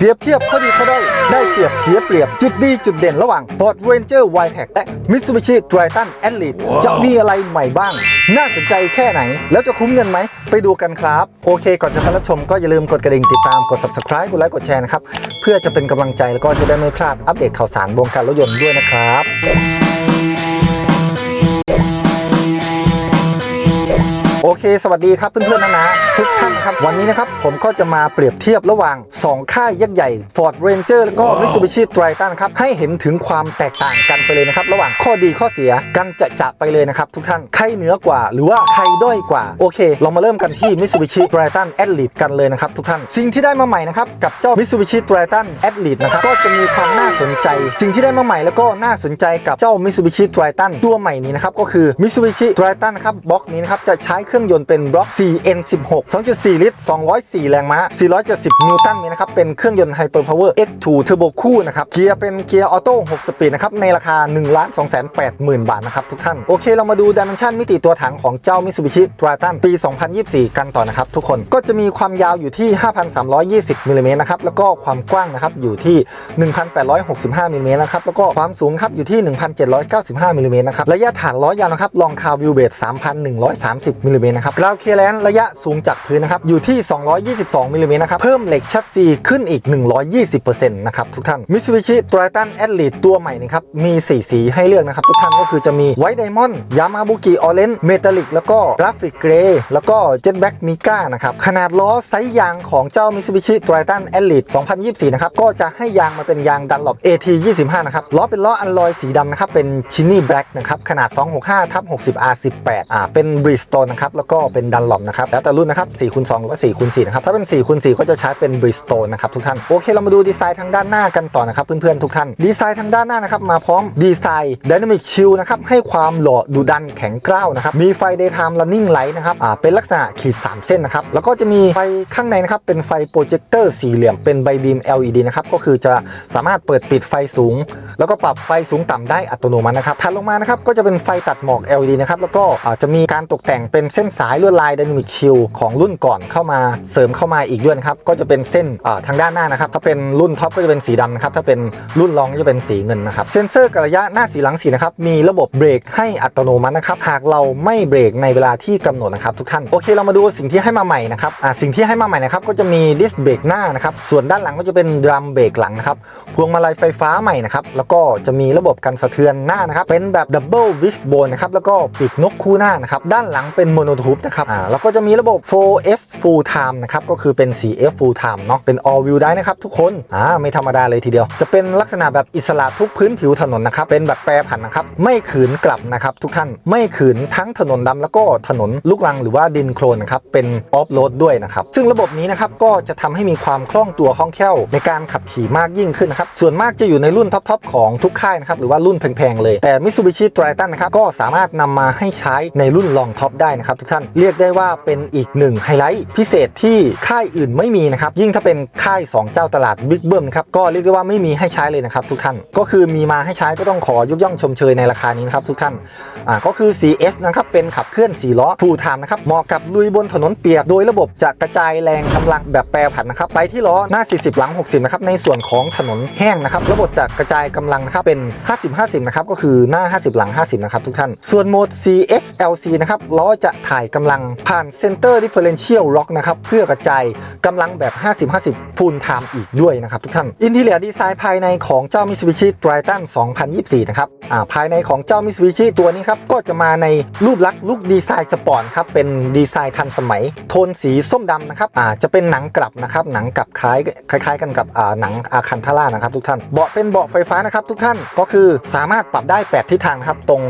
เปรียบเทียบข้อดีข้อด้อยได้เปรียบเสียเปรียบจุดดีจุดเด่นระหว่าง Ford Ranger Wildtrak และ Mitsubishi Triton Elite จะมีอะไรใหม่บ้าง น่าสนใจแค่ไหน แล้วจะคุ้มเงินไหม ไปดูกันครับ โอเค ก่อนจะรับชมก็อย่าลืมกดกระดิ่งติดตามกด subscribe กดไลค์กดแชร์นะครับ เพื่อจะเป็นกำลังใจแล้วก็จะได้ไม่พลาดอัปเดตข่าวสารวงการรถยนต์ด้วยนะครับโอเค สวัสดีครับเพื่อนๆนะนะ ทุกท่านครับ วันนี้นะครับผมก็จะมาเปรียบเทียบระหว่าง 2 ค่ายยักษ์ใหญ่ Ford Ranger แล้วก็ Mitsubishi Triton ครับ ให้เห็นถึงความแตกต่างกันไปเลยนะครับ ระหว่างข้อดีข้อเสียกันจะจะไปเลยนะครับ ทุกท่านใครเหนือกว่า หรือว่าใครด้อยกว่า โอเค เรามาเริ่มกันที่ Mitsubishi Triton Elite กันเลยนะครับทุกท่านสิ่งที่ได้มาใหม่นะครับกับเจ้า Mitsubishi Triton Elite นะครับก็จะมีความน่าสนใจ สิ่งที่ได้มาใหม่แล้วก็น่าสนใจกับเจ้า Mitsubishi Triton ตัวใหม่นี้นะครับก็คือ Mitsubishi Triton นะครับบล็อกนี้นะครับจะใช้เครื่องยนต์เป็นบล็อก 4N16 2.4 ลิตร 204 แรงม้า 470 นิวตันเมตรนะครับ เป็นเครื่องยนต์ Hyper Power X2 Turbo คู่นะครับ เกียร์เป็นเกียร์ออโต้ 6 สปีดนะครับ ในราคา 1 2 8 0 0 0 0 บาทนะครับทุกท่าน โอเค เรามาดูดิเมนชันมิติตัวถังของเจ้า Mitsubishi Triton ปี 2024 กันต่อนะครับทุกคน ก็จะมีความยาวอยู่ที่ 5,320 มิลลิเมตรนะครับ แล้วก็ความกว้างนะครับอยู่ที่ 1,865 มิลลิเมตรนะครับ แล้วก็ความสูงครับอยู่ที่ 1,795 มิลลิเมตรนะครับ ระยะฐานล้อยางนะครับ ลองคาวิวเบส3,130 มิลลิเมตรนะครับกราวเคแลนระยะสูงจากพื้นนะครับอยู่ที่ 222มิลลิเมตรนะครับเพิ่มเหล็กชัดซีขึ้นอีก 120%นะครับทุกท่าน Mitsubishi Triton Elite ตัวใหม่นะครับมี 4 สีให้เลือกนะครับทุกท่านก็คือจะมี White Diamond Yamabuki Orange Metallic แล้วก็ Graphic Gray แล้วก็ Jet Black Mica นะครับขนาดล้อไซส์ยางของเจ้า Mitsubishi Triton Elite 2024 นะครับก็จะให้ยางมาเป็นยาง Dunlop AT 25นะครับล้อเป็นล้ออันลอยสีดำนะครับเป็น Chini Black นะครับขนาด 265ทับ60 R18 อ่าเป็น Bridgestone นะครับแล้วก็เป็น Dunlop นะครับแล้วแต่รุ่นนะครับครับ4คูณ2หรือว่า4คูณ4นะครับ ถ้าเป็น4คูณ4ก็จะใช้เป็น Bridgestone นะครับทุกท่าน โอเค เรามาดูดีไซน์ทางด้านหน้ากันต่อนะครับ เพื่อนๆทุกท่าน ดีไซน์ทางด้านหน้านะครับมาพร้อมดีไซน์ Dynamic Shield นะครับ ให้ความหล่อดุดันแข็งกร้าวนะครับ มีไฟ Daytime Running Light นะครับ อ่า เป็นลักษณะขีด 3 เส้นนะครับ แล้วก็จะมีไฟข้างในนะครับ เป็นไฟโปรเจคเตอร์สี่เหลี่ยม เป็นใบบีม LED นะครับ ก็คือจะสามารถเปิดปิดไฟสูง แล้วก็ปรับไฟสูงต่ำได้อัตโนมัตินะครับ ถัดลงมานะครับ ก็จะเป็นไฟตัดหมอก LED นะครับ แล้วก็อ่าจะมีการตกแต่งเป็นเส้นสายลวดลาย Dynamic Shield ของรุ่นก่อนเข้ามาเสริมเข้ามาอีกด้วยนะครับก็จะเป็นเส้นทางด้านหน้านะครับถ้าเป็นรุ่นท็อปก็จะเป็นสีดำนะครับถ้าเป็นรุ่นรองก็จะเป็นสีเงินนะครับเซ็นเซอร์กระยะหน้าสีหลังสีนะครับมีระบบเบรกให้อัตโนมัตินะครับหากเราไม่เบรกในเวลาที่กำหนดนะครับทุกท่านโอเคเรามาดูสิ่งที่ให้มาใหม่นะครับอ่าสิ่งที่ให้มาใหม่นะครับก็จะมีดิสเบรกหน้านะครับส่วนด้านหลังก็จะเป็นดรัมเบรกหลังนะครับพวงมาลัยไฟฟ้าใหม่นะครับแล้วก็จะมีระบบกันสะเทือนหน้านะครับเป็นแบบดับเบิลวิสโบนนะครับแล้วก็ปีกนกคู่หน้านะครับด้านหลังเป็นโมโนทูบนะครับอ่าแล้วก็จะมีระบบ 4S Full Time นะครับ ก็คือเป็น 4F Full Time เนาะ เป็น All Wheel ได้นะครับทุกคน อ่า ไม่ธรรมดาเลยทีเดียว จะเป็นลักษณะแบบอิสระทุกพื้นผิวถนนนะครับ เป็นแบบแปรผันนะครับ ไม่ขืนกลับนะครับทุกท่าน ไม่ขืนทั้งถนนดำแล้วก็ถนนลูกรังหรือว่าดินโคลนนะครับ เป็นออฟโรดด้วยนะครับ ซึ่งระบบนี้นะครับก็จะทำให้มีความคล่องตัวคล่องแคล่วในการขับขี่มากยิ่งขึ้นนะครับ ส่วนมากจะอยู่ในรุ่นท็อปๆของทุกค่ายนะครับ หรือว่ารุ่นแพงๆเลย แต่ Mitsubishi Triton นะครับ ก็สามารถนำมาให้ใช้ในรุ่นรองท็อปได้นะครับทุกท่าน เรียกได้ว่าเป็นอีกหนึ่งไฮไลท์พิเศษที่ค่ายอื่นไม่มีนะครับ ยิ่งถ้าเป็นค่าย 2 เจ้าตลาดบิ๊กเบิ้มนะครับ ก็เรียกได้ว่าไม่มีให้ใช้เลยนะครับทุกท่าน ก็คือมีมาให้ใช้ก็ต้องขอยกย่องชมเชยในราคานี้นะครับทุกท่าน อ่า ก็คือ CS นะครับ เป็นขับเคลื่อน 4 ล้อ full time นะครับ เหมาะกับลุยบนถนนเปียก โดยระบบจะกระจายแรงกำลังแบบแปรผันนะครับ ไปที่ล้อหน้า 40 หลัง 60 นะครับ ในส่วนของถนนแห้งนะครับ ระบบจะกระจายกำลังนะครับ เป็น 50 50 นะครับ ก็คือหน้า 50 หลัง 50 นะครับทุกท่าน ส่วนโหมด CSLC นะครับ ล้อจะถ่ายกำลังผ่าน Center Differential Lock นะครับ เพื่อกระจายกำลังแบบ 50 50 full time อีกด้วยนะครับทุกท่าน อินทีเลียดีไซน์ภายในของเจ้า Mitsubishi Triton 2024 นะครับอ่าภายในของเจ้า Mitsubishi ตัวนี้ครับ ก็จะมาในรูปลักษณ์ลุคดีไซน์สปอร์ตครับ เป็นดีไซน์ทันสมัย โทนสีส้มดำนะครับอ่าจะเป็นหนังกลับนะครับ หนังกลับคล้ายคล้าย ๆ กันกับอ่าหนังอาคันทาร่านะครับทุกท่าน เบาะเป็นเบาะไฟฟ้านะครับทุกท่าน ก็คือสามารถปรับได้ 8 ทิศทางนะครับ ตรง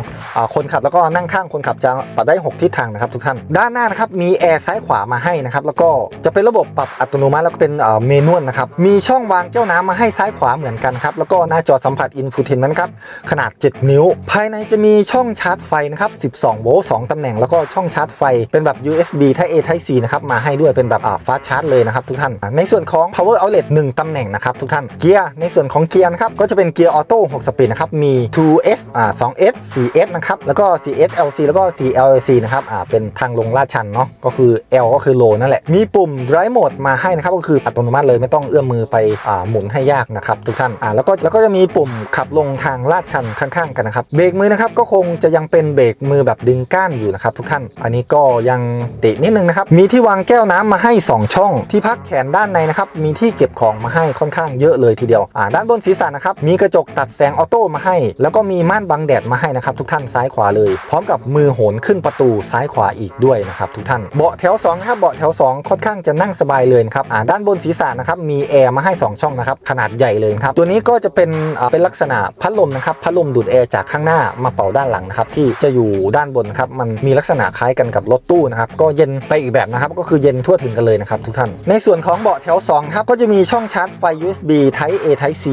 คนขับแล้วก็นั่งข้างคนขับจะปรับได้ 6 ทิศทางนะครับทุกท่าน ด้านหน้านะครับมีแอร์ซ้ายขวามาให้นะครับแล้วก็จะเป็นระบบปรับอัตโนมัติแล้วก็เป็นเมนวลนะครับมีช่องวางแก้วน้ำมาให้ซ้ายขวาเหมือนกันครับแล้วก็หน้าจอสัมผัสอินฟูเทนเมนครับขนาด 7 นิ้ว ภายในจะมีช่องชาร์จไฟนะครับ12โวลต์2ตำแหน่งแล้วก็ช่องชาร์จไฟเป็นแบบ USB Type A Type C นะครับมาให้ด้วยเป็นแบบอ่าฟาสชาร์จเลยนะครับทุกท่าน ในส่วนของ power outlet 1ตำแหน่งนะครับทุกท่านเกียร์ในส่วนของเกียร์นะครับก็จะเป็นเกียร์ออโต้6สปีดนะครับมี 2S อ่า 2S 4S นะครับแล้วก็ 4S LC แล้วก็ 4LC นะครับอ่าเป็นทางลงลาดชันเนาะก็คือ L ก็คือ low นั่นแหละ มีปุ่ม drive mode มาให้นะครับ ก็คืออัตโนมัติเลยไม่ต้องเอื้อมมือไปอหมุนให้ยากนะครับทุกท่านอ่าแล้วก็แล้วก็จะมีปุ่มขับลงทางลาดชันข้างๆกันนะครับ เบรกมือนะครับก็คงจะยังเป็นเบรกมือแบบดึงก้านอยู่นะครับทุกท่าน อันนี้ก็ยังตินิดนึงนะครับ มีที่วางแก้วน้ำมาให้ 2 ช่อง ที่พักแขนด้านในนะครับ มีที่เก็บของมาให้ค่อนข้างเยอะเลยทีเดียวอ่าด้านบนศีรษะนะครับ มีกระจกตัดแสงออโต้มาให้ แล้วก็มีม่านบังแดดมาให้นะครับทุกท่านซ้ายขวาเลย พร้อมกับมือโหนขึ้นประตูซ้ายขวาอีกด้วยนะครับทุกท่าน เบาะแถว2นะครับเบาะแถว 2 ค่อนข้างจะนั่งสบายเลยครับอ่าด้านบนศีรษะนะครับมีแอร์มาให้ 2 ช่องนะครับขนาดใหญ่เลยครับตัวนี้ก็จะเป็นอ่าเป็นลักษณะพัดลมนะครับพัดลมดูดแอร์จากข้างหน้ามาเป่าด้านหลังนะครับที่จะอยู่ด้านบนครับมันมีลักษณะคล้ายกันกับรถตู้นะครับก็เย็นไปอีกแบบนะครับก็คือเย็นทั่วถึงกันเลยนะครับทุกท่าน ในส่วนของเบาะแถว2ครับก็จะมีช่องชาร์จไฟ USB Type A Type C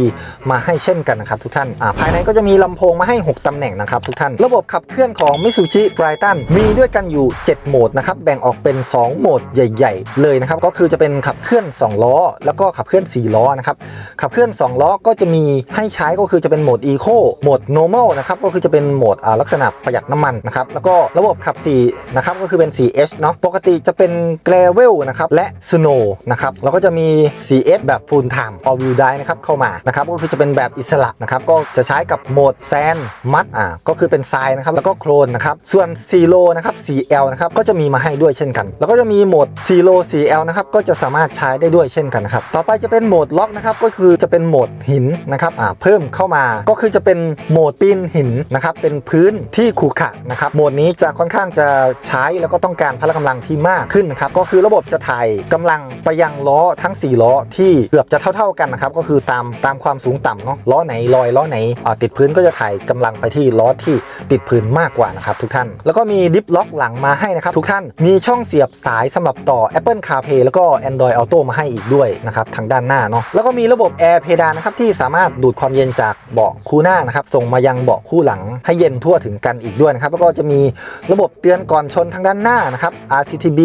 มาให้เช่นกันนะครับทุกท่านอ่าภายในก็จะมีลำโพงมาให้ 6ตำแหน่งนะครับทุกท่าน ระบบขับเคลื่อนของ Mitsubishi Triton มีด้วยกันอยู่ 7 โหมดนะครับแบ่งออกเป็น 2โหมดใหญ่ ๆ เลยนะครับ ก็คือจะเป็นขับเคลื่อน 2 ล้อ แล้วก็ขับเคลื่อน 4 ล้อนะครับ ขับเคลื่อน 2 ล้อก็จะมีให้ใช้ก็คือจะเป็นโหมด Eco โหมด Normal นะครับก็คือจะเป็นโหมดอ่าลักษณะประหยัดน้ำมันนะครับแล้วก็ระบบขับ4นะครับก็คือเป็น 4H เนาะปกติจะเป็น Gravel นะครับและ Snow นะครับแล้วก็จะมี 4S แบบ Full Time All Wheel Drive นะครับเข้ามานะครับก็คือจะเป็นแบบอิสระนะครับก็จะใช้กับโหมดแซนมัดอ่าก็คือเป็นทรายนะครับแล้วก็โคลนนะครับส่วน4โลนะครับ 4L นะครับก็จะมีมาให้ด้วยเช่นกันแล้วก็จะมีโหมด4โล 4L นะครับก็จะสามารถใช้ได้ด้วยเช่นกันนะครับต่อไปจะเป็นโหมดล็อกนะครับก็คือจะเป็นโหมดหินนะครับอ่าเพิ่มเข้ามาก็คือจะเป็นโหมดปีนหินนะครับเป็นพื้นที่ขรุขระนะครับโหมดนี้จะค่อนข้างจะใช้แล้วก็ต้องการพละกำลังที่มากขึ้นนะครับก็คือระบบจะถ่ายกำลังไปยังล้อทั้ง 4 ล้อที่เกือบจะเท่า ๆกันนะครับก็คือตามตามความสูงต่ำเนาะล้อไหนลอยล้อไหนอ่าติดพื้นก็จะถ่ายกำลังไปที่ล้อที่ติดพื้นมากกว่านะครับทุกท่าน แล้วก็มีดิฟล็อกหลังมาให้นะครับทุกท่านมีช่องเสียบสายสำหรับต่อ Apple CarPlay แล้วก็ Android Auto มาให้อีกด้วยนะครับทางด้านหน้าเนาะแล้วก็มีระบบแอร์เพดานนะครับที่สามารถดูดความเย็นจากเบาะคู่หน้านะครับส่งมายังเบาะคู่หลังให้เย็นทั่วถึงกันอีกด้วยนะครับแล้วก็จะมีระบบเตือนก่อนชนทางด้านหน้านะครับ RCTB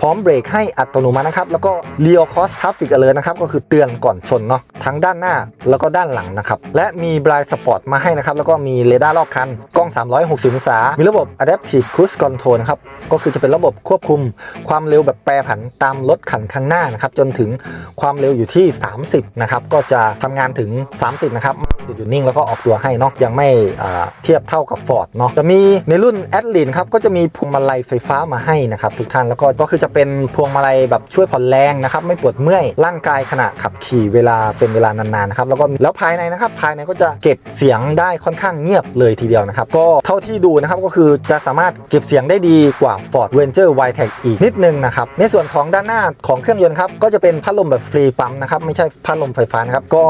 พร้อมเบรกให้อัตโนมัตินะครับแล้วก็ Leo Cross Traffic Alert นะครับก็คือเตือนก่อนชนเนาะ ทั้งด้านหน้าแล้วก็ด้านหลังนะครับ และมี Blind Spot มาให้นะครับ แล้วก็มีเรดาร์รอบคัน กล้อง 360 องศา มีระบบ Adaptive Cruise Control นะครับก็คือจะเป็นระบบควบคุมความเร็วแบบแปรผันตามรถขันข้างหน้านะครับ จนถึงความเร็วอยู่ที่ 30 นะครับ ก็จะทำงานถึง 30 นะครับจุดหยุดนิ่งแล้วก็ออกตัวให้นาะยังไม่เทียบเท่ากับ Ford เนาะจะมีในรุ่น a d l i n ครับ ก็จะมีพวงมาลัยไฟฟ้ามาให้นะครับ ทุกท่านแล้วก็ก็คือจะเป็นพวงมาลัยแบบช่วยผ่อนแรงนะครับ ไม่ปวดเมื่อยร่างกายขณะขับขี่เวลาเป็นเวลานานๆนะครับแล้วก็แล้วภายในนะครับภายในก็จะเก็บเสียงได้ค่อนข้างเงียบเลยทีเดียวนะครับก็เท่าที่ดูนะครับก็คือจะสามารถเก็บเสียงได้ดีกว่า Ford Ranger Wildtrak อีกนิดนึงนะครับในส่วนของด้านหน้าของเครื่องยนต์ครับก็จะเป็นพัดลมแบบฟรีปั๊มนะครับไม่ใช่พัดลมไฟฟ้านะครับก็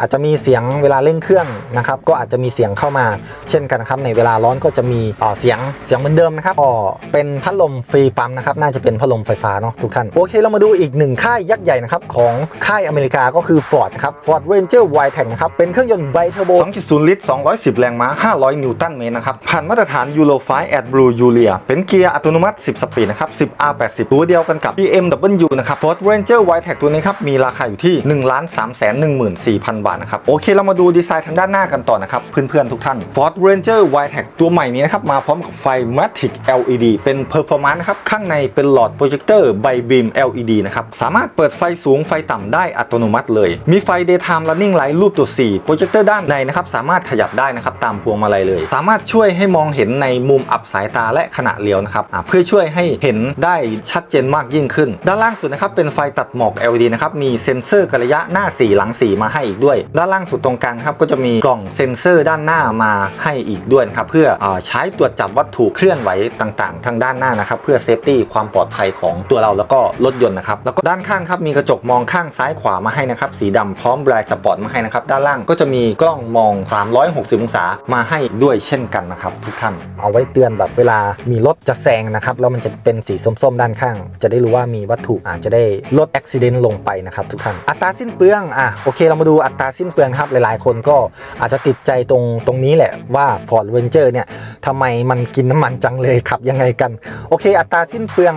อาจจะมีเสียงเวลาเร่งเครื่องนะครับก็อาจจะมีเสียงเข้ามาเช่นกันนะครับในเวลาร้อนก็จะมีเสียงเสียงเหมือนเดิมนะครับก็เป็นพัดลมฟรีปั๊มนะครับน่าจะเป็นพัดลมไฟฟ้าเนาะทุกท่านโอเคเรามาดูอีกหนึ่งค่ายยักษ์ใหญ่นะครับของค่ายอเมริกาก็คือ Ford ครับ Ford Ranger Wildtrak นะครับ เป็นเครื่องยนต์ไบเทอร์โบ 2.0 ลิตร 210 แรงม้า 500 นิวตันเมตรนะครับ ผ่านมาตรฐาน Euro 5 AdBlue Julia เป็นเกียร์อัตโนมัติ 10 สปีดนะครับ 10 R80 ตัวเดียวกันกับ BMW นะครับ Ford Ranger Wildtrak ตัวนี้ครับ มีราคาอยู่ที่ 1 3 1 4 0 0 0 บาทนะครับ โอเค เรามาดูดีไซน์ทางด้านหน้ากันต่อนะครับ เพื่อนๆ ทุกท่าน Ford Ranger Wildtrak ตัวใหม่นี้นะครับ มาพร้อมกับไฟ Matic LED เป็น Performance นะครับ ข้างในเป็นหลอดโปรเจคเตอร์ by beam LED นะครับ สามารถเปิดไฟสูงไฟต่ำได้อัตโนมัติเลย มีไฟ daytime running light รูปตัว 4 โปรเจคเตอร์ด้านในนะครับ สามารถขยับได้นะครับ ตามพวงมาลัยเลย สามารถช่วยให้มองเห็นในมุมอับสายตาและขณะเลี้ยวนะครับเพื่อช่วยให้เห็นได้ชัดเจนมากยิ่งขึ้น ด้านล่างสุดนะครับ เป็นไฟตัดหมอก LED นะครับ มีเซ็นเซอร์กระยะหน้า 4 หลัง 4 มาให้อีกด้วย ด้านล่างสุดตรงกลางครับก็จะมีกล่องเซ็นเซอร์ด้านหน้ามาให้อีกด้วยครับเพื่ออใช้ตรวจจับวัตถุเคลื่อนไหวต่างๆ ทางด้านหน้านะครับเพื่อเซฟตี้ความปลอดภัยของตัวเราแล้วก็รถยนต์นะครับแล้วก็ด้านข้างครับมีกระจกมองข้างซ้ายขวามาให้นะครับสีดำพร้อมบรายสปอร์ตมาให้นะครับ ด้านล่างก็จะมีกล้องมอง 360 องศามาให้ด้วยเช่นกันนะครับ ทุกท่าน เอาไว้เตือนแบบเวลามีรถจะแซงนะครับ แล้วมันจะเป็นสีส้มๆ ด้านข้าง จะได้รู้ว่ามีวัตถุอาจจะได้ลดอุบิเหตุลงไปนะครับทุกท่าน อัตราสิ้นเปลืองอะโอเคเรามาดูอัตราสิ้นเปลืองครับหลายๆ คนก็อาจจะติดใจตรงตรงนี้แหละว่า Ford Ranger เนี่ยทำไมมันกินน้ำมันจังเลยขับยังไงกันโอเค อัตราสิ้นเปลือง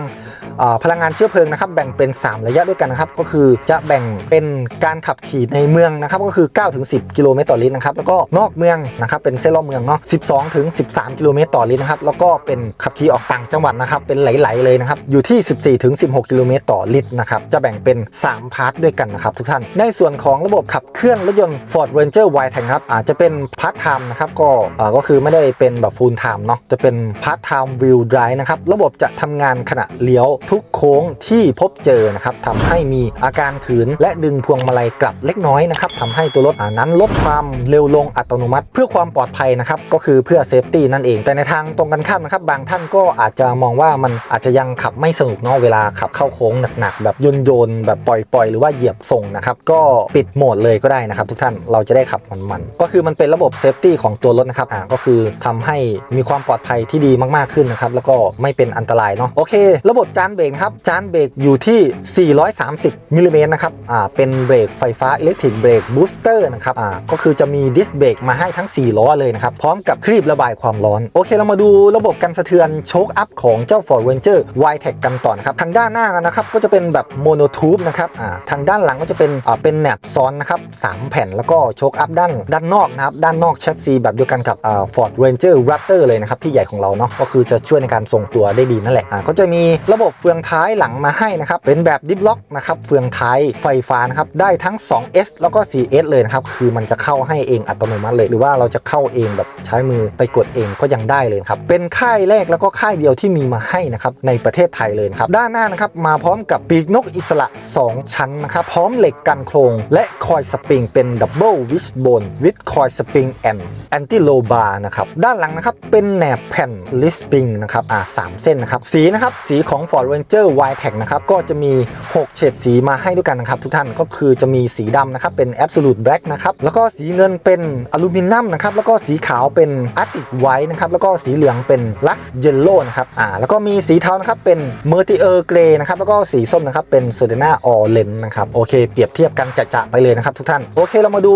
พลังงานเชื้อเพลิงนะครับแบ่งเป็น 3 ระยะด้วยกันนะครับก็คือจะแบ่งเป็นการขับขี่ในเมืองนะครับก็คือ9ถึง10 กิโลเมตรต่อลิตรนะครับแล้วก็นอกเมืองนะครับเป็นเส้นรอบเมืองเนาะ 12ถึง13 กิโลเมตรต่อลิตรนะครับแล้วก็เป็นขับขี่ออกต่างจังหวัดนะครับเป็นไหลๆเลยนะครับอยู่ที่ 14ถึง16 กิโลเมตรต่อลิตรนะครับจะแบ่งเป็น 3 พาร์ทด้วยกันนะครับทุกท่าน ในส่วนของระบบขับเคลื่อนรถยนต์ Ford Ranger Y Tank ครับอาจจะเป็นพาร์ทไทม์นะครับก็ก็คือไม่ได้เป็นแบบ full time เนาะจะเป็นพาร์ทไทม์วิวด i v e นะครับระบบจะทำงานขณะเลี้ยวทุกโค้งที่พบเจอนะครับทำให้มีอาการขืนและดึงพวงมาลัยกลับเล็กน้อยนะครับทำให้ตัวรถนั้นลดความเร็วลงอัตโนมัติ เพื่อความปลอดภัยนะครับก็คือเพื่อเซฟตี้นั่นเอง แต่ในทางตรงกันข้ามนะครับบางท่านก็อาจจะมองว่ามันอาจจะยังขับไม่สนุกเนาะเวลาขับเข้าโค้งหนักๆแบบโยนโยนๆแบบปล่อยๆ หรือว่าเหยียบส่งนะครับก็ปิดโหมดเลยก็ได้นะครับทุกท่านเราจะได้ขับมันๆก็คือมันเป็นระบบเซฟตี้ของตัวรถนะครับอ่าก็คือทำให้มีความปลอดภัยที่ดีมากๆขึ้นนะครับแล้วก็ไม่เป็นอันตรายเนาะโอเค ระบบจานเบรกครับจานเบรกอยู่ที่ 430มิลลิเมตรนะครับอ่าเป็นเบรกไฟฟ้าอิเล็กทริกเบรกบูสเตอร์นะครับอ่าก็คือจะมีดิสเบรกมาให้ทั้ง 4 ล้อเลยนะครับ พร้อมกับคลีประบายความร้อน โอเค เรามาดูระบบกันสะเทือนโชคอัพของเจ้า Ford Ranger y t e c กันต่อนะครับ ทางด้านหน้านะครับ ก็จะเป็นแบบโมโนทูบนะครับอ่าทางด้านหลังก็จะเป็นอ่าเป็นแหนบซ้อนนะครับสามแผ่นแล้วก็โชคอัพด้านด้านนอกนะครับด้านนอกแชสซีแบบเดียวกันกับอ่า Ford Ranger Raptor เลยนะครับพี่ใหญ่ของเราเนาะก็คือจะช่วยในการทรงตัวได้ดีนั่นแหละอ่าก็จะมีระบบเฟืองท้ายหลังมาให้นะครับเป็นแบบดิฟล็อกนะครับเฟืองท้ายไฟฟ้านะครับได้ทั้ง 2S แล้วก็ 4S เลยนะครับ คือมันจะเข้าให้เองอัตโนมัติเลย หรือว่าเราจะเข้าเองแบบใช้มือไปกดเองก็ยังได้เลยครับ เป็นค่ายแรกแล้วก็ค่ายเดียวที่มีมาให้นะครับในประเทศไทยเลยครับ ด้านหน้านะครับมาพร้อมกับปีกนกอิสระ 2 ชั้นนะครับ พร้อมเหล็กกันโครง และคอยสปริงเป็นดับเบิลวิชบนวิดคอยสปริงแอนแอนติโลบาร์นะครับ ด้านหลังนะครับ เป็นแหนบแผ่นลิสปริงนะครับ อ่าสามเส้นนะครับ สีนะครับ สีของ Ford Ranger y t e c นะครับ ก็จะมี 6 เฉดสีมาให้ด้วยกันนะครับ ทุกท่านก็คือจะมีสีดำนะครับเป็น Absolute Black นะครับแล้วก็สีเงินเป็นอลูมิเนียมนะครับแล้วก็สีขาวเป็น Arctic White นะครับแล้วก็สีเหลืองเป็น Lux Yellow นะครับอ่าแล้วก็มีสีเทานะครับเป็น Mertier Grey นะครับแล้วก็สีส้มนะครับเป็น Sodena Orange นะครับโอเคเปรียบเทียบกันจะๆไปเลยนะครับทุกท่านโอเคเรามาดู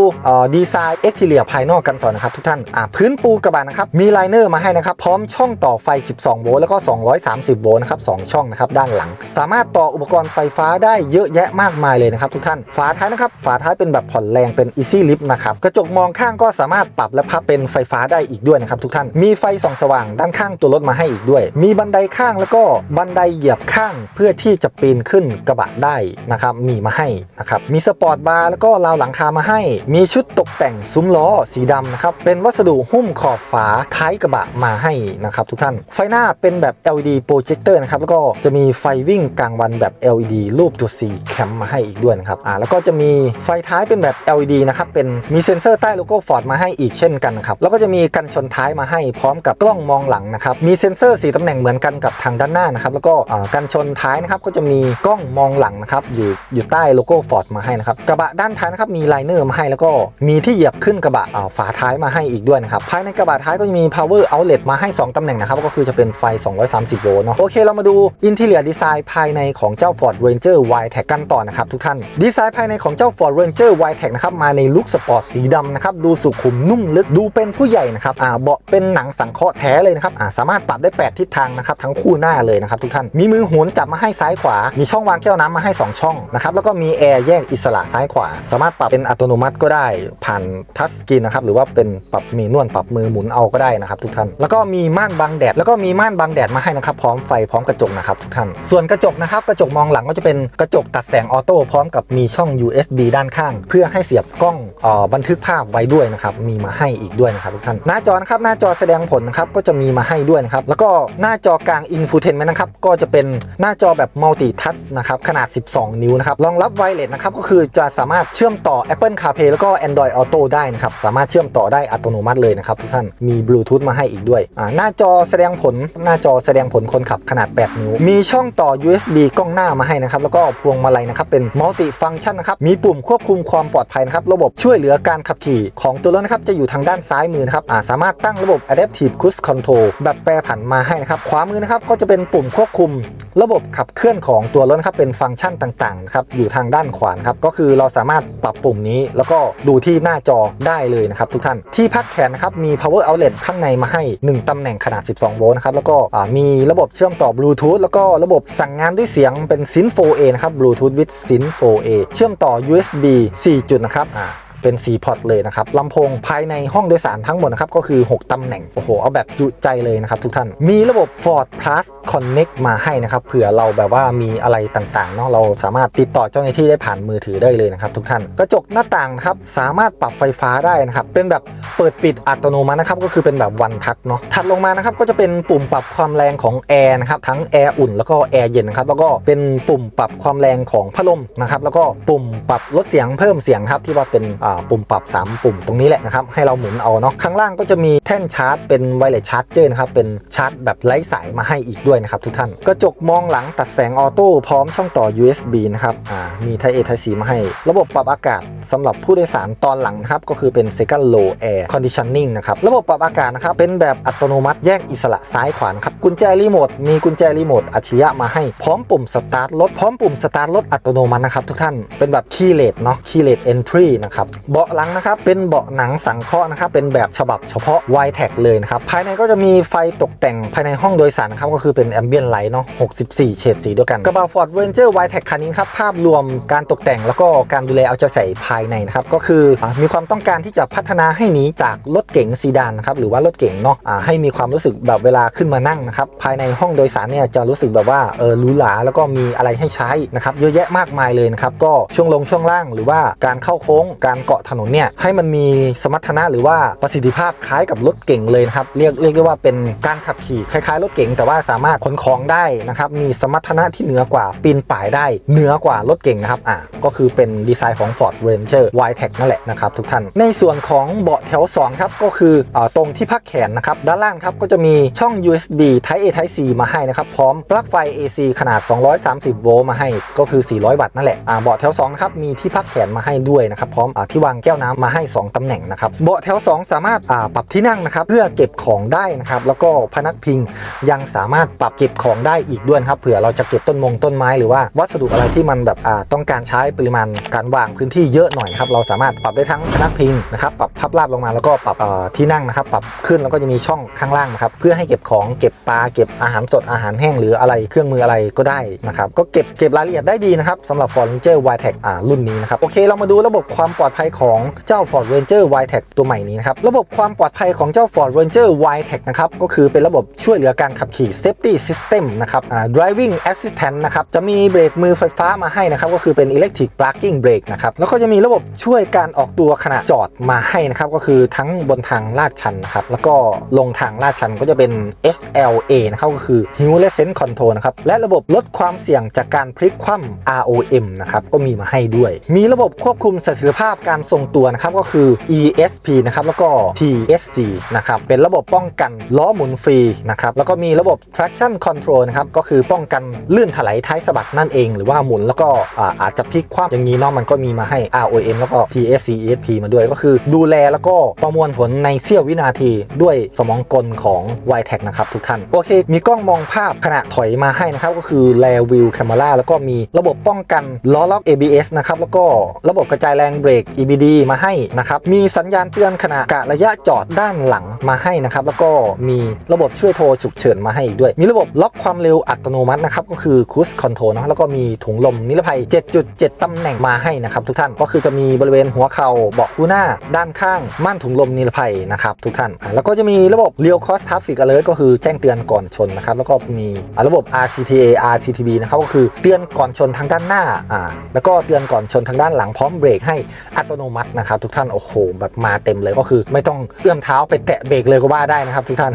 ดีไซน์เอ็กทีเลียภายนอกกันต่อนะครับทุกท่านอ่าพื้นปูกระบะนะครับมีไลเนอร์มาให้นะครับพร้อมช่องต่อไฟ 12 โวลต์แล้วก็ 230 โวลต์นะครับสองช่องนะครับด้านหลัง สามารถต่ออุปกรณ์ไฟฟ้าได้เยอะแยะมากมายเลยนะครับทุกท่านฝาท้ายนะครับฝาท้ายเป็นแบบผ่อนแรงเป็น Easy Lift นะครับ กระจกมองข้างก็สามารถปรับและพับเป็นไฟฟ้าได้อีกด้วยนะครับทุกท่าน มีไฟส่องสว่างด้านข้างตัวรถมาให้อีกด้วย มีบันไดข้างแล้วก็บันไดเหยียบข้างเพื่อที่จะปีนขึ้นกระบะได้นะครับ มีมาให้นะครับ มีสปอร์ตบาร์แล้วก็ราวหลังคามาให้ มีชุดตกแต่งซุ้มล้อสีดำนะครับ เป็นวัสดุหุ้มขอบฝาท้ายกระบะมาให้นะครับทุกท่าน ไฟหน้าเป็นแบบ LED โปรเจคเตอร์นะครับ แล้วก็จะมีไฟวิ่งกลางวันแบบ LED รูปตัว C แคมมาให้อีกด้วยนะครับ อ่า แล้วก็จะมีไฟท้ายเป็นแบบ LED นะครับ เป็นมีเซ็นเซอร์ใต้โลโก้ Ford มาให้อีกเช่นกันครับ แล้วก็จะมีกันชนท้ายมาให้พร้อมกับกล้องมองหลังนะครับ มีเซ็นเซอร์สีตำแหน่งเหมือนกันกับทางด้านหน้านะครับ แล้วก็อ่ากันชนท้ายนะครับก็จะมีกล้องมองหลังนะครับอยู่อยู่ใต้โลโก้ Ford มาให้นะครับกระบะด้านท้ายนะครับมีไลเนอร์มาให้แล้วก็มีที่เหยียบขึ้นกระบะอ่าฝาท้ายมาให้อีกด้วยนะครับภายในกระบะท้ายก็จะมี power outlet มาให้ 2ตำแหน่งนะครับก็คือจะเป็นไฟ 230 โวลต์เนาะโอเคเรามาดู interior design ภายในของเจ้า Ford Ranger y t e c กันต่อนะครับทุกท่านดีไซน์ภายในของเจ้า Ford Ranger y t e c นะครับมาในลุคสปอร์ตสีดำนะครับดูสุขุมนุ่มลึกดูเป็นผู้ใหญ่นะครับอ่าเบาะเป็นหนังสังเคราะห์แท้เลยนะครับอ่าสามารถปรับได้ 8 ทิศทางนะครับทั้งคู่หน้าเลยนะครับทุกท่านมีมือโหนจับมาให้ซ้ายขวา มีช่องวางแก้วน้ำมาให้ 2 ช่องนะครับแล้วก็มีแอร์แยกอิสระซ้ายขวา สามารถปรับเป็นอัตโนมัติก็ได้ผ่านทัชสกรีนนะครับหรือว่าเป็นปรับเมนวลปรับมือหมุนเอาก็ได้นะครับทุกท่านแล้วก็มีม่านบังแดดแล้วก็มีม่านบังแดดมาให้นะครับพร้อมไฟพร้อมกระจกนะครับทุกท่านส่วนกระจกนะครับกระจกมองหลังก็จะเป็นกระจกตัดแสงออโต้พร้อมกับมีช่อง USB ด้านข้าง เพื่อให้เสียบกล้องออบันทึกภาพไว้ด้วยนะครับมีมาให้อีกด้วยนะครับทุกท่านหน้าจอนะครับหน้าจอแสดงผลนะครับก็จะมีมาให้ด้วยนะครับแล้วก็หน้าจอกลางอินฟูเทนเมนต์นะครับก็จะเป็นหน้าจอแบบมัลติทัชนะครับขนาด 12 นิ้วนะครับรองรับไวเลสนะครับก็คือจะสามารถเชื่อมต่อ Apple CarPlay แล้วก็ Android Auto ได้นะครับสามารถเชื่อมต่อได้อัตโนมัติเลยนะครับทุกท่านมีบลูทูธมาให้อีกด้วยหน้าจอแสดงผลหน้าจอแสดงผลคนขับขนาด 8 นิ้ว มีช่องต่อ USB กล้องหน้ามาให้นะครับแล้วก็พวงมาลัยนะครับเป็นมัลติฟัง c t ชันนะครับมีปุุ่่มควบคุมความปลอดภัยนะครับ ระบบช่วยเหลือการขับขี่ของตัวรถนะครับจะอยู่ทางด้านซ้ายมือนะครับาสามารถตั้งระบบ Adaptive Cruise Control แบบแปรผันมาให้นะครับขวามือนะครับก็จะเป็นปุ่มควบคุม ระบบขับเคลื่อนของตัวรถครับเป็นฟังก์ชันต่างๆครับอยู่ทางด้านขวานะครับก็คือเราสามารถปรับปุ่มนี้ แล้วก็ดูที่หน้าจอได้เลยนะครับทุกท่านที่พักแขนนะครับมี power outlet ข้างในมาให้ 1 ตำแหน่งขนาด 12 โวลต์นะครับแล้วก็มีระบบเชื่อมต่อบลูทูธแล้วก็ระบบสั่งงานด้วยเสียงเป็น s y n 4A นะครับ Bluetooth with s y n 4A เชื่อมต่อ USB USB 4 จุดนะครับ เป็น4พอร์ตเลยนะครับลำโพงภายในห้องโดยสารทั้งหมดนะครับก็คือ 6 ตำแหน่ง โอ้โห เอาแบบจุใจเลยนะครับทุกท่าน มีระบบ Ford Plus Connect มาให้นะครับเผื่อเราแบบว่ามีอะไรต่างๆเนาะเราสามารถติดต่อเจ้าหน้าที่ได้ผ่านมือถือได้เลยนะครับทุกท่านกระจกหน้าต่างครับสามารถปรับไฟฟ้าได้นะครับเป็นแบบเปิดปิดอัตโนมัตินะครับก็คือเป็นแบบวันทัชเนาะถัดลงมานะครับก็จะเป็นปุ่มปรับความแรงของแอร์นะครับทั้งแอร์อุ่นแล้วก็แอร์เย็นนะครับแล้วก็เป็นปุ่มปรับความแรงของพัดลมนะครับแล้วก็ปุ่มปรับลดเสียงเพิ่มเสียงครับที่ว่าเป็นอ่าปุ่มปรับ 3 ปุ่มตรงนี้แหละนะครับ ให้เราหมุนเอาเนาะข้างล่างก็จะมีแท่นชาร์จเป็นไวเลสชาร์จเจอร์นะครับเป็นชาร์จแบบไร้สายมาให้อีกด้วยนะครับทุกท่านกระจกมองหลังตัดแสงออโต้พร้อมช่องต่อ USB นะครับอ่ามี Type A Type C มาให้ ระบบปรับอากาศสำหรับผู้โดยสารตอนหลังนะครับก็คือเป็น Second Low Air Conditioning นะครับระบบปรับอากาศนะครับเป็นแบบอัตโนมัติแยกอิสระซ้ายขวานครับกุญแจรีโมทมีกุญแจรีโมทอัจฉริยะมาให้พร้อมปุ่มสตาร์ทรถพร้อมปุ่มสตาร์ทรถอัตโนมัตินะครับทุกท่านเป็นแบบ Keyless เนาะ Keyless Entry นะครับเบาะหลังนะครับเป็นเบาะหนังสังเคราะห์นะครับเป็นแบบฉบับเฉพาะ y t e c เลยนะครับภายในก็จะมีไฟตกแต่งภายในห้องโดยสารนะครับก็คือเป็น Ambient Light เนาะ64 เฉดสีด้วยกันกระบะ Ford Ranger y t e c คันนี้ครับภาพรวมการตกแต่งแล้วก็การดูแลเอาใจใส่ภายในนะครับก็คือมีความต้องการที่จะพัฒนาให้หนีจากรถเก๋งซีดานนะครับหรือว่ารถเก๋งเนาะให้มีความรู้สึกแบบเวลาขึ้นมานั่งนะครับภายในห้องโดยสารเนี่ยจะรู้สึกแบบว่าเออหรูหราแล้วก็มีอะไรให้ใช้นะครับเยอะแยะมากมายเลยนะครับก็ช่วงลงช่วงล่างหรือว่าการเข้าโค้งการเกาะถนนเนี่ยให้มันมีสมรรถนะหรือว่าประสิทธิภาพคล้ายกับรถเก๋งเลยนะครับเรียกเรียกได้ว่าเป็นการขับขี่คล้ายๆรถเก๋งแต่ว่าสามารถขนของได้นะครับมีสมรรถนะที่เหนือกว่าปีนป่ายได้เหนือกว่ารถเก๋งนะครับอะก็คือเป็นดีไซน์ของ Ford Ranger y t e c นั่นแหละนะครับทุกท่าน ในส่วนของเบาะแถว2ครับก็คืออตรงที่พักแขนนะครับด้านล่างครับก็จะมีช่อง USB Type A Type C มาให้นะครับพร้อมปลั๊กไฟ AC ขนาด 230 โวลต์มาให้ก็คือ 400 วัตต์นั่นแหละอ่าเบาะแถว2นะครับมีที่พักแขนมาให้ด้วยนะครับพร้อมอาที่วางแก้วน้ำมาให้ 2ตำแหน่งนะครับเบาะแถว 2 สามารถปรับที่นั่งนะครับเพื่อเก็บของได้นะครับแล้วก็พนักพิงยังสามารถปรับเก็บของได้อีกด้วยครับเผื่อเราจะเก็บต้นมงต้นไม้หรือว่าวัสดุอะไรที่มันแบบต้องการใช้ปริมาณการวางพื้นที่เยอะหน่อยครับเราสามารถปรับได้ทั้งพนักพิงนะครับปรับพับราบลงมาแล้วก็ปรับที่นั่งนะครับปรับขึ้นแล้วก็จะมีช่องข้างล่างนะครับเพื่อให้เก็บของเก็บปลาเก็บอาหารสดอาหารแห้งหรืออะไรเครื่องมืออะไรก็ได้นะครับก็เก็บเก็บรายละเอียดได้ดีนะครับสำหรับ Ford Ranger y t e c อ่ารุ่นนี้นะครับโอเคเรามาดูระบบความปลอดภัยของเจ้า Ford Ranger y t e c ตัวใหม่นี้นะครับ ระบบความปลอดภัยของเจ้า Ford Ranger y t e c นะครับ ก็คือเป็นระบบช่วยเหลือการขับขี่ Safety System นะครับ Driving Assistant นะครับ จะมีเบรกมือไฟฟ้ามาให้นะครับ ก็คือเป็น Electric Parking Brake นะครับ แล้วก็จะมีระบบช่วยการออกตัวขณะจอดมาให้นะครับ ก็คือทั้งบนทางลาดชันนะครับ แล้วก็ลงทางลาดชันก็จะเป็น HLA นะครับก็คือ Hill Descent Control นะครับ และระบบลดความเสี่ยงจากการพลิกคว่ำ ROM นะครับ ก็มีมาให้ด้วย มีระบบควบคุมเสถียรภาพการการทรงตัวนะครับก็คือ ESP นะครับแล้วก็ TSC นะครับเป็นระบบป้องกันล้อหมุนฟรีนะครับแล้วก็มีระบบ traction control นะครับก็คือป้องกันลื่นถลายท้ายสะบัดนั่นเอง หรือว่าหมุนแล้วก็อาอาจจะพลิกคว่ำอย่างนี้เนาะมันก็มีมาให้ ROM แล้วก็ TSC ESP มาด้วยก็คือ ดูแลแล้วก็ประมวลผลในเสี้ยววินาทีด้วยสมองกลของ y t e c นะครับทุกท่านโอเค มีกล้องมองภาพขณะถอยมาให้นะครับก็คือ Rear View Camera แล้วก็มีระบบป้องกันล้อล็อก ABS นะครับแล้วก็ระบบกระจายแรงเบรก EBD มาให้นะครับ มีสัญญาณเตือนขณะกะระยะจอดด้านหลังมาให้นะครับ แล้วก็มีระบบช่วยโทรฉุกเฉินมาให้อีกด้วย มีระบบล็อกความเร็วอัตโนมัตินะครับ ก็คือ Cruise Control นะแล้วก็มีถุงลมนิรภัย 7.7 ตำแหน่งมาให้นะครับทุกท่าน ก็คือจะมีบริเวณหัวเข่าเบาะคู่หน้า ด้านข้างม่านถุงลมนิรภัยนะครับทุกท่าน แล้วก็จะมีระบบ Real Cross Traffic Alert ก็คือแจ้งเตือนก่อนชนนะครับ แล้วก็มีระบบ RCTA RCTB นะครับ ก็คือเตือนก่อนชนทางด้านหน้า อ่า แล้วก็เตือนก่อนชนทางด้านหลังพร้อมเบรกให้อัตโนมัตินะครับทุกท่านโอ้โหแบบมาเต็มเลยก็คือไม่ต้องเอื้อมเท้าไปแตะเบรกเลยก็ว่าได้นะครับ ทุกท่าน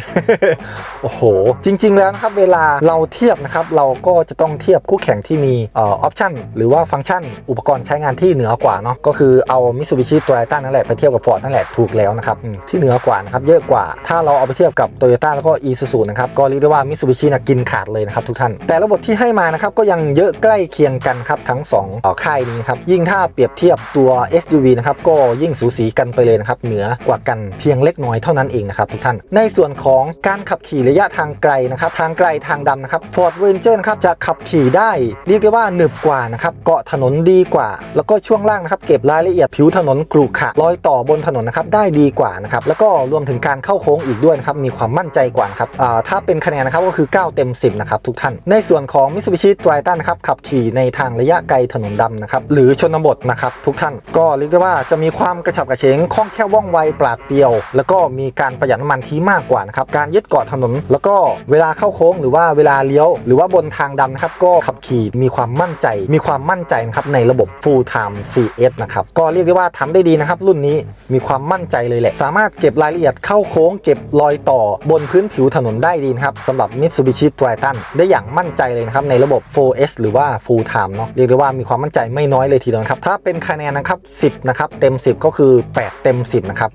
โอ้โห จริง ๆ แล้วนะครับเวลาเราเทียบนะครับเราก็จะต้องเทียบคู่แข่งที่มีออปชันหรือว่าฟังก์ชัน อุปกรณ์ใช้งานที่เหนือกว่าเนาะก็คือเอา Mitsubishi Toyota นั่นแหละไปเทียบกับ Ford นั่นแหละถูกแล้วนะครับที่เหนือกว่านะครับเยอะกว่า ถ้าเราเอาไปเทียบกับ Toyota แล้วก็ Isuzu นะครับก็เรียกได้ว่า Mitsubishi นะกินขาดเลยนะครับทุกท่าน แต่ระบบที่ให้มานะครับก็ยังเยอะใกล้เคียงกันครับทั้ง2ค่ายนี้ครับยิ่งถ้าเปรียบเทียบตัว SUV SUV นะครับก็ยิ่งสูสีกันไปเลยนะครับเหนือกว่ากันเพียงเล็กน้อยเท่านั้นเองนะครับทุกท่านในส่วนของการขับขี่ระยะทางไกลนะครับทางไกลทางดำนะครับ Ford Ranger นะครับจะขับขี่ได้เรียกได้ว่าหนึบกว่านะครับเกาะถนนดีกว่า แล้วก็ช่วงล่างนะครับเก็บรายละเอียดผิวถนนกรุขระรอยต่อบนถนนนะครับได้ดีกว่านะครับแล้วก็รวมถึงการเข้าโค้งอีกด้วยนะครับมีความมั่นใจกว่านะครับถ้าเป็นคะแนนนะครับก็คือ 9 เต็ม 10นะครับทุกท่าน ในส่วนของ Mitsubishi Triton นะครับขับขี่ในทางระยะไกลถนนดำนะครับหรือชนบทนะครับทุกท่านก็เรียกได้ว่าจะมีความกระฉับกระเฉงคล่องแคล่วว่องไวปราดเปรียว แล้วก็มีการประหยัดน้ำมันที่มากกว่านะครับการยึดเกาะถนน แล้วก็เวลาเข้าโค้งหรือว่าเวลาเลี้ยว หรือว่าบนทางดำนะครับก็ขับขี่มีความมั่นใจ มีความมั่นใจนะครับในระบบ Full Time CS นะครับก็เรียกได้ว่าทำได้ดีนะครับรุ่นนี้มีความมั่นใจเลยแหละ สามารถเก็บรายละเอียดเข้าโค้ง เก็บรอยต่อบนพื้นผิวถนนได้ดีนะครับสำหรับ Mitsubishi Triton ได้อย่างมั่นใจเลยนะครับในระบบ 4S หรือว่า Full Time เนาะเรียกได้ว่ามีความมั่นใจไม่น้อยเลยทีเดียวนะครับถ้าเป็นคะแนนนะครับ10นะครับเต็ม 10 ก็คือ 8 เต็ม 10 นะครับ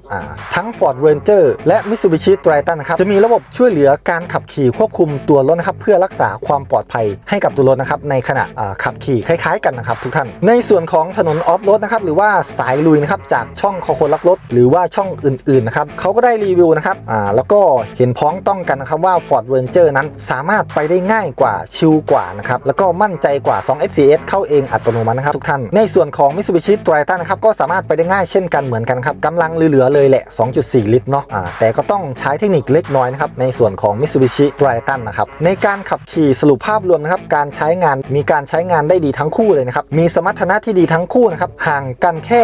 ทั้ง Ford Ranger และ Mitsubishi Triton นะครับจะมีระบบช่วยเหลือการขับขี่ควบคุมตัวรถนะครับเพื่อรักษาความปลอดภัยให้กับตัวรถนะครับในขณะขับขี่คล้ายๆกันนะครับทุกท่าน ในส่วนของถนนออฟโรดนะครับหรือว่าสายลุยนะครับจากช่องคอคนรักรถ หรือว่าช่องอื่นๆนะครับเขาก็ได้รีวิวนะครับอ่าแล้วก็เห็นพ้องต้องกันนะครับว่า Ford Ranger นั้นสามารถไปได้ง่ายกว่าชิลกว่านะครับแล้วก็มั่นใจกว่า2 SCS เข้าเองอัตโนมัตินะครับทุกท่านในส่วนของ Mitsubishi Triton นะครับก็สามารถไปได้ง่ายเช่นกันเหมือนกันครับกำลังเหลือๆเลยแหละ 2.4 ลิตรเนาะอ่าแต่ก็ต้องใช้เทคนิคเล็กน้อยนะครับในส่วนของ Mitsubishi Triton นะครับในการขับขี่สรุปภาพรวมนะครับการใช้งานมีการใช้งานได้ดีทั้งคู่เลยนะครับมีสมรรถนะที่ดีทั้งคู่นะครับห่างกันแค่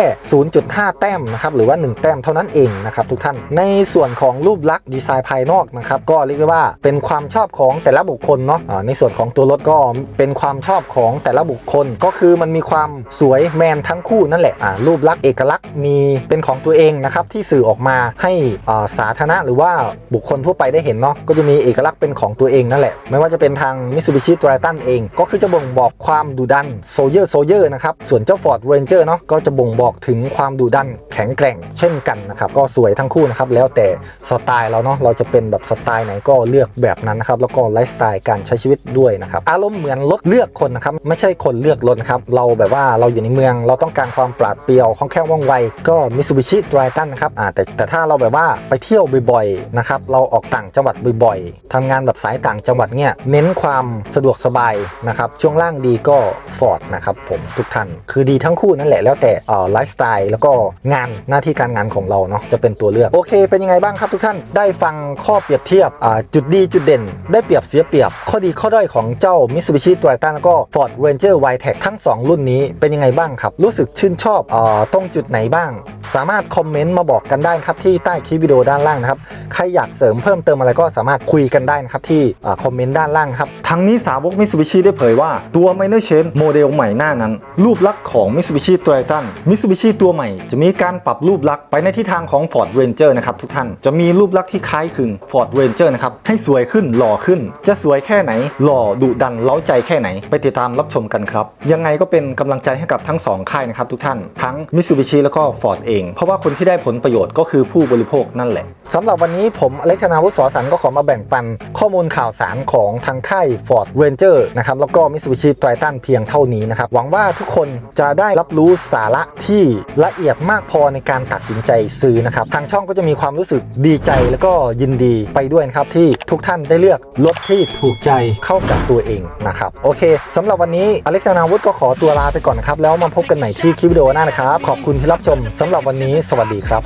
0.5 แต้มนะครับหรือว่า 1 แต้มเท่านั้นเองนะครับทุกท่านในส่วนของรูปลักษณ์ดีไซน์ภายนอกนะครับก็เรียกได้ว่าเป็นความชอบของแต่ละบุคคลเนาะอ่าในส่วนของตัวรถก็เป็นความชอบของแต่ละบุคคล ก็คือมันมีความสวยแมนทั้งคู่นั่นแหละรูปลักษณ์เอกลักษณ์มีเป็นของตัวเองนะครับที่สื่อออกมาให้สาธารณะหรือว่าบุคคลทั่วไปได้เห็นเนาะก็จะมีเอกลักษณ์เป็นของตัวเองนั่นแหละ ไม่ว่าจะเป็นทาง Mitsubishi Triton เอง ก็คือจะบ่งบอกความดุดันโซเยอร์โซเยอร์นะครับส่วนเจ้า Ford Ranger เนาะก็จะบ่งบอกถึงความดุดันแข็งแกร่งเช่นกันนะครับก็สวยทั้งคู่นะครับแล้วแต่สไตล์เราเนาะเราจะเป็นแบบสไตล์ไหนก็เลือกแบบนั้นนะครับแล้วก็ไลฟ์สไตล์การใช้ชีวิตด้วยนะครับอารมณ์เหมือนรถเลือกคนนะครับไม่ใช่คนเลือกรถนะครับเราแบบว่าเราอยู่ในเมืองเราต้องการความปราดเปรียวคล่องแคล่วว่องไวก็ Mitsubishi Triton นะครับอ่าแต่แต่ถ้าเราแบบว่าไปเที่ยวบ่อยๆนะครับเราออกต่างจังหวัดบ่อยๆทำงานแบบสายต่างจังหวัดเนี่ยเน้นความสะดวกสบายนะครับช่วงล่างดีก็ Ford นะครับผมทุกท่านคือดีทั้งคู่นั่นแหละแล้วแต่อ่อไลฟ์สไตล์แล้วก็งานหน้าที่การงานของเราเนาะจะเป็นตัวเลือกโอเค เป็นยังไงบ้างครับทุกท่านได้ฟังข้อเปรียบเทียบอ่าจุดดีจุดเด่น ได้เปรียบเสียเปรียบ ข้อดีข้อด้อยของเจ้า Mitsubishi Triton แล้วก็ Ford Ranger Wildtrak ทั้ง 2 รุ่นนี้เป็นยังไงบ้างครับ รู้สึกชื่นชอบอ่าตรงจุดไหนบ้าง สามารถคอมเมนต์มาบอกกันได้ครับที่ใต้คลิปวิดีโอด้านล่างนะครับใครอยากเสริมเพิ่มเติมอะไรก็สามารถคุยกันได้นะครับที่อคอมเมนต์ด้านล่างครับทั้งนี้สาวก Mitsubishi ได้เผยว่าตัว Minor Change โมเดลใหม่หน้านั้น รูปลักษณ์ของ Mitsubishi Triton Mitsubishi ตัวใหม่ จะมีการปรับรูปลักษณ์ไปในทิศทางของ Ford Ranger นะครับทุกท่านจะมีรูปลักษณ์ที่คล้ายคลึง Ford Ranger นะครับให้สวยขึ้นหล่อขึ้น จะสวยแค่ไหน หล่อดุดันเล้าใจแค่ไหน ไปติดตามรับชมกันครับ ยังไงก็เป็นกำลังใจให้กับทั้งสองค่ายนะครับทุกท่าน ทั้ง Mitsubishi แล้วก็ Ford เอง เพราะว่าคนที่ได้ผลประโยชน์ก็คือผู้บริโภคนั่นแหละสำหรับวันนี้ผมอเล็กธนาวุฒิสอสันก็ขอมาแบ่งปัน ข้อมูลข่าวสารของทางค่าย Ford Ranger นะครับแล้วก็ Mitsubishi Triton เพียงเท่านี้นะครับหวังว่าทุกคนจะได้รับรู้สาระที่ละเอียดมากพอในการตัดสินใจซื้อนะครับทางช่องก็จะมีความรู้สึกดีใจแล้วก็ยินดีไปด้วยนะครับที่ทุกท่านได้เลือกรถที่ถูกใจเข้ากับตัวเองนะครับโอเคสำหรับวันนี้อเล็กธนาวุฒิก็ขอตัวลาไปก่อนนะครับแล้วมาพบกันใหม่ที่คลิปวิดีโอหน้านะครัขอบคุณที่รับชมสำหรับวันนี้สวัสดีครับ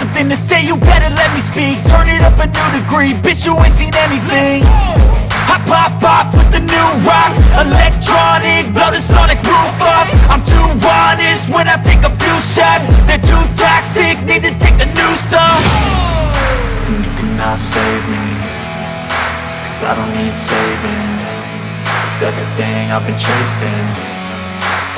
Something to say, you better let me speak. Turn it up a new degree, bitch, you ain't seen anything. I pop off with the new rock, electronic, blow the sonic roof up. I'm too honest when I take a few shots. They're too toxic, need to take the news off. And you cannot save me, cause I don't need saving. It's everything I've been chasing,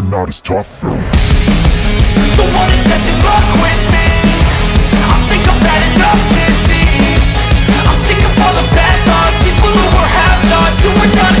you're not as tough though. The one who doesn't fuck with me I think I've had enough disease I'm sick of all the bad thoughts People who were half-nots who were not